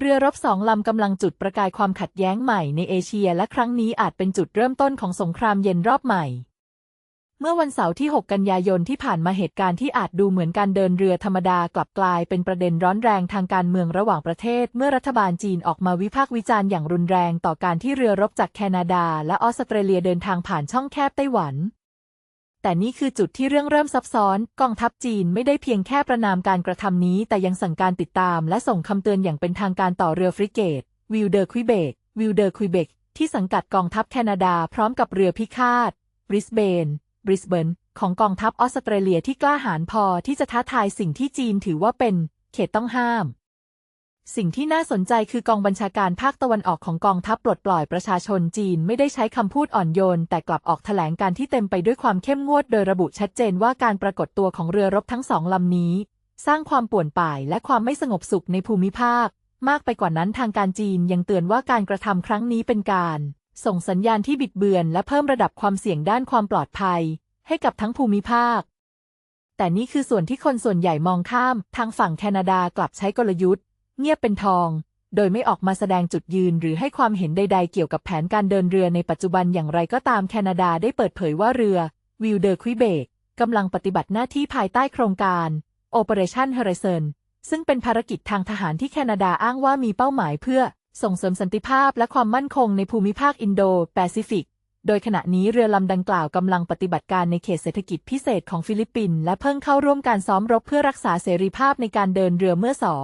เรือรบสองลำกำลังจุดประกายความขัดแย้งใหม่ในเอเชียและครั้งนี้อาจเป็นจุดเริ่มต้นของสงครามเย็นรอบใหม่ เมื่อวันเสาร์ที่ 6 กันยายนที่ผ่านมาเหตุการณ์ที่อาจดูเหมือนการเดินเรือธรรมดากลับกลายเป็นประเด็นร้อนแรงทางการเมืองระหว่างประเทศ เมื่อรัฐบาลจีนออกมาวิพากษ์วิจารณ์อย่างรุนแรงต่อการที่เรือรบจากแคนาดา และออสเตรเลียเดินทางผ่านช่องแคบไต้หวัน แต่นี่คือจุดที่เรื่องเริ่มซับซ้อน กองทัพจีนไม่ได้เพียงแค่ประนามการกระทำนี้ แต่ยังสั่งการติดตาม และส่งคำเตือนอย่างเป็นทางการต่อเรือฟริเกต วิลเดอร์ควิเบก วิลเดอร์ควิเบก ที่สังกัดกองทัพแคนาดาพร้อมกับเรือพิฆาต บริสเบน บริสเบน ของกองทัพออสเตรเลียที่กล้าหาญพอที่จะท้าทายสิ่งที่จีนถือว่าเป็น เขตต้องห้าม สิ่งที่น่าสนใจคือกองบัญชาการภาคตะวันออกของกองทัพปลดปล่อยประชาชนจีนไม่ได้ใช้คำพูดอ่อนโยน แต่กลับออกแถลงการที่เต็มไปด้วยความเข้มงวดโดยระบุชัดเจนว่าการปรากฏตัวของเรือรบทั้งสองลำนี้ สร้างความป่วนป่ายและความไม่สงบสุขในภูมิภาค มากไปกว่านั้นทางการจีนยังเตือนว่าการกระทำครั้งนี้เป็นการ ส่งสัญญาณที่บิดเบือน และเพิ่มระดับความเสี่ยงด้านความปลอดภัย ให้กับทั้งภูมิภาค แต่นี่คือส่วนที่คนส่วนใหญ่มองข้าม ทางฝั่งแคนาดากลับใช้กลยุทธ์ เงียบเป็นทอง โดยไม่ออกมาแสดงจุดยืนหรือให้ความเห็นใด ๆ เกี่ยวกับแผนการเดินเรือในปัจจุบันอย่างไรก็ตามแคนาดาได้เปิดเผยว่าเรือวิลเดอร์ควิเบกกำลังปฏิบัติหน้าที่ภายใต้โครงการ Operation Horizon ซึ่งเป็นภารกิจทางทหารที่แคนาดาอ้างว่ามีเป้าหมายเพื่อส่งเสริมสันติภาพและความมั่นคงในภูมิภาคอินโดแปซิฟิก โดยขณะนี้เรือลำดังกล่าวกำลังปฏิบัติการในเขตเศรษฐกิจพิเศษของฟิลิปปินส์และเพิ่งเข้าร่วมการซ้อมรบเพื่อรักษาเสรีภาพในการเดินเรือเมื่อสอ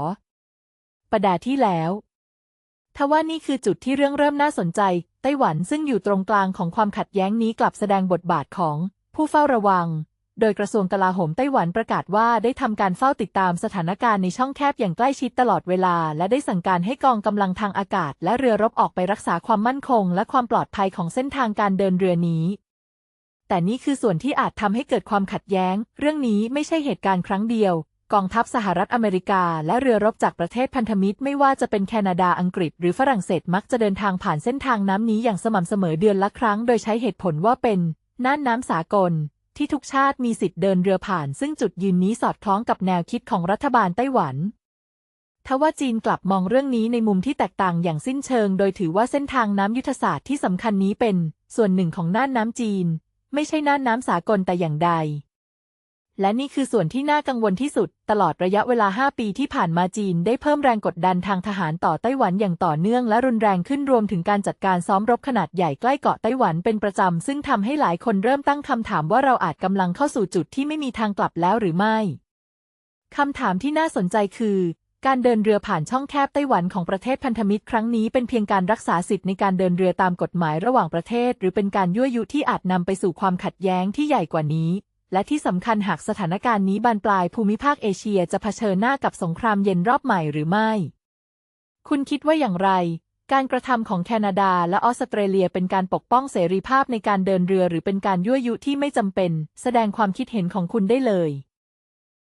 ปดาห์ที่แล้วทว่านี่คือจุดที่เรื่องเริ่มน่าสนใจ ไต้หวันซึ่งอยู่ตรงกลางของความขัดแย้งนี้กลับแสดงบทบาทของผู้เฝ้าระวัง โดยกระทรวงกลาโหมไต้หวันประกาศว่าได้ทำการเฝ้าติดตามสถานการณ์ในช่องแคบอย่างใกล้ชิดตลอดเวลา และได้สั่งการให้กองกำลังทางอากาศ และเรือรบออกไปรักษาความมั่นคง และความปลอดภัยของเส้นทางการเดินเรือนี้ แต่นี่คือส่วนที่อาจทำให้เกิดความขัดแย้ง เรื่องนี้ไม่ใช่เหตุการณ์ครั้งเดียว กองทัพสหรัฐอเมริกา และเรือรบจากประเทศพันธมิตร ไม่ว่าจะเป็นแคนาดาอังกฤษ หรือฝรั่งเศสมักจะเดินทางผ่านเส้นทางน้ำนี้อย่างสม่ำเสมอเดือนละครั้ง โดยใช้เหตุผลว่าเป็นน่านน้ำสากล ที่ทุกชาติมีสิทธิ์เดินเรือผ่าน ซึ่งจุดยืนนี้สอดคล้องกับแนวคิดของรัฐบาลไต้หวันทว่าจีนกลับมองเรื่องนี้ในมุมที่แตกต่างอย่างสิ้นเชิง โดยถือว่าเส้นทางน้ำยุทธศาสตร์ที่สำคัญนี้เป็น ส่วนหนึ่งของน่านน้ำจีน ไม่ใช่น่านน้ำสากลแต่อย่างใด และนี่คือส่วนที่น่ากังวลที่สุด ตลอดระยะเวลา 5 ปีที่ผ่านมาจีน ได้เพิ่มแรงกดดันทางทหารต่อไต้หวันอย่างต่อเนื่องและรุนแรงขึ้นรวมถึงการจัดการซ้อมรบขนาดใหญ่ใกล้เกาะไต้หวันเป็นประจำ ซึ่งทำให้หลายคนเริ่มตั้งคำถามว่าเราอาจกำลังเข้าสู่จุดที่ไม่มีทางกลับแล้วหรือไม่คำถามที่น่าสนใจคือ การเดินเรือผ่านช่องแคบไต้หวันของประเทศพันธมิตรครั้งนี้เป็นเพียงการรักษาสิทธิ์ในการเดินเรือตามกฎหมายระหว่างประเทศ หรือเป็นการยั่วยุที่อาจนำไปสู่ความขัดแย้งที่ใหญ่กว่านี้ และที่สำคัญหากสถานการณ์นี้บานปลายภูมิภาคเอเชียจะเผชิญหน้ากับสงครามเย็นรอบใหม่หรือไม่ คุณคิดว่าอย่างไร การกระทำของแคนาดาและออสเตรเลียเป็นการปกป้องเสรีภาพในการเดินเรือหรือเป็นการยั่วยุที่ไม่จำเป็น แสดงความคิดเห็นของคุณได้เลย